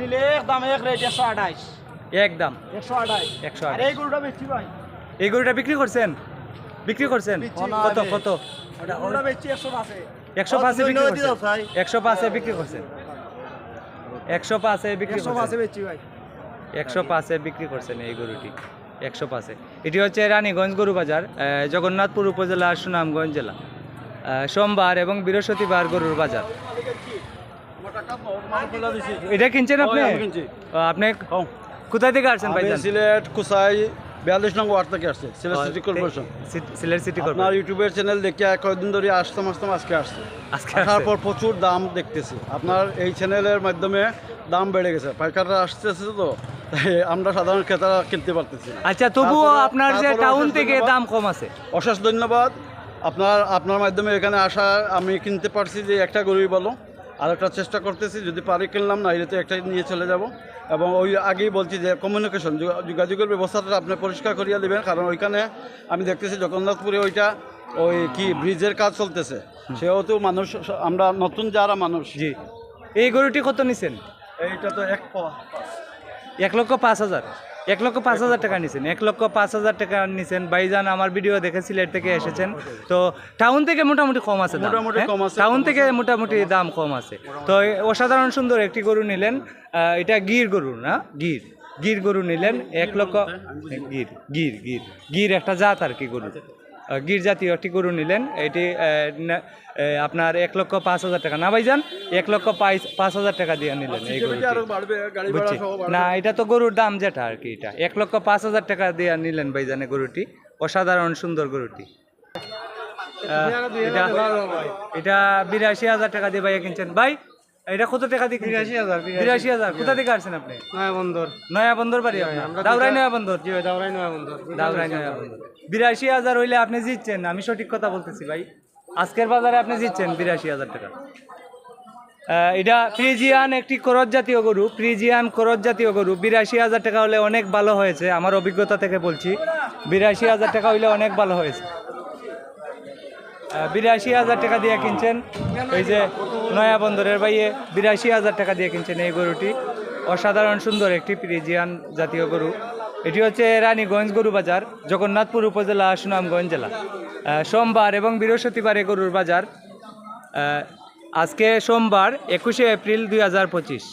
নিলে এক দাম এক রেট একশো আঠাইশ এক দাম। একশো আঠাইশ 128 আর এই গরুটা বেশি ভাই এই গরুটা বিক্রি করছেন? বিক্রি করছেন। কত কত? গরুটা বেশি একশো পাঁচে। একশো পাঁচে বিক্রি করছেন একশো পাঁচে বিক্রি করছেন একশো পাঁচে বিক্রি একশো পাঁচে ভাই। একশো পাঁচে বিক্রি করছেন এই গরুটি। একশো পাঁচে। এটি হচ্ছে রানীগঞ্জ গরু বাজার জগন্নাথপুর উপজেলা সুনামগঞ্জ জেলা। সোমবার এবং বৃহস্পতিবার গরুর বাজার। এটা কিনছেন আপনি? আপনি কোথা থেকে আসছেন ভাইজান সিলেট কুসাই বিয়াল্লিশ নং ওয়ার্ড থেকে আসছে Sylhet city corporation Sylhet city আপনার ইউটিউবের চ্যানেল দেখে কয়েকদিন ধরে আসতাম আসতাম আজকে আসছে। আসার পর প্রচুর দাম দেখতেছি। আপনার এই চ্যানেলের মাধ্যমে দাম বেড়ে গেছে পাইকাররা আসতেছে তো তাই আমরা সাধারণ ক্রেতারা কিনতে পারতেছি আচ্ছা তবুও আপনার যে টাউন থেকে দাম কম আছে? অশেষ ধন্যবাদ। আপনার আপনার মাধ্যমে এখানে আসা আমি কিনতে পারছি যে একটা গরুই বলো আর একটা চেষ্টা করতেছি যদি পারি কিনলাম না এটা তো একটা নিয়ে চলে যাব। এবং ওই আগেই বলছি যে কমিউনিকেশন যোগাযোগের ব্যবস্থাটা আপনি পরিষ্কার করিয়া দেবেন কারণ ওইখানে আমি দেখতেছি জগন্নাথপুরে ওইটা ওই কি ব্রিজের কাজ চলতেছে। সেহেতু মানুষ আমরা নতুন যারা মানুষ। জি। এই গরুটি কত নিছেন? এইটা তো এক এক লক্ষ পাঁচ হাজার। এক লক্ষ পাঁচ হাজার টাকা নিছেন এক লক্ষ পাঁচ হাজার টাকা নিছেন। বাইজান আমার ভিডিও দেখে সিলেট থেকে এসেছেন। তো টাউন থেকে মোটামুটি কম আছে মোটামুটি হ্যাঁ? কম আছে, টাউন থেকে মোটামুটি দাম কম আছে। তো অসাধারণ সুন্দর একটি গরু নিলেন। এটা গির গরু না? গির। গির গরু নিলেন। এক লক্ষ গির গির গির। গির একটা জাত আর কি গরু। আহ, গির জাতীয় একটি গরু নিলেন। এটি আপনার এক লক্ষ পাঁচ হাজার টাকা। না ভাইজান এক লক্ষ পাঁচ- পাঁচ হাজার টাকা দিয়ে নিলেন এই বুঝছি। না এটা তো গরুর দাম যেটা আর কি এটা। এক লক্ষ পাঁচ হাজার টাকা দিয়ে নিলেন ভাইজানে গরুটি। অসাধারণ সুন্দর গরুটি। এটা এটা বিরাশি হাজার টাকা দিয়ে ভাইয়া কিনছেন। ভাই এটা কত টাকা দিয়ে বিরাশি হাজার বিরাশি। হাজার। কোথা থেকে আসছেন আপনি? নয় বন্দর। নয়া বন্দর বাড়ি আপনার? দাউরাই নয়া বন্দর? জি দাওরাই নয় বন্দর। দাউরাই নয়া বন্দর। বিরাশি হাজার হইলে আপনি জিতছেন। আমি সঠিক কথা বলতেছি ভাই। আজকের বাজারে আপনি জিতছেন বিরাশি হাজার টাকা। এটা ফ্রিজিয়ান একটি করজ জাতীয় গরু। ফ্রিজিয়ান করজ জাতীয় গরু। বিরাশি হাজার টাকা হলে অনেক ভালো হয়েছে। আমার অভিজ্ঞতা থেকে বলছি। বিরাশি হাজার টাকা হইলে অনেক ভালো হয়েছে। বিরাশি হাজার টাকা দিয়ে কিনছেন। এই যে নয়া বন্দরের বাইয়ে বিরাশি হাজার টাকা দিয়ে কিনছেন এই গরুটি। অসাধারণ সুন্দর একটি পিরিজিয়ান জাতীয় গরু। এটি হচ্ছে রানীগঞ্জ গরু বাজার, জগন্নাথপুর উপজেলা, সুনামগঞ্জ জেলা। সোমবার এবং বৃহস্পতিবার গরুর বাজার। আজকে সোমবার একুশে এপ্রিল দুই হাজার পঁচিশ।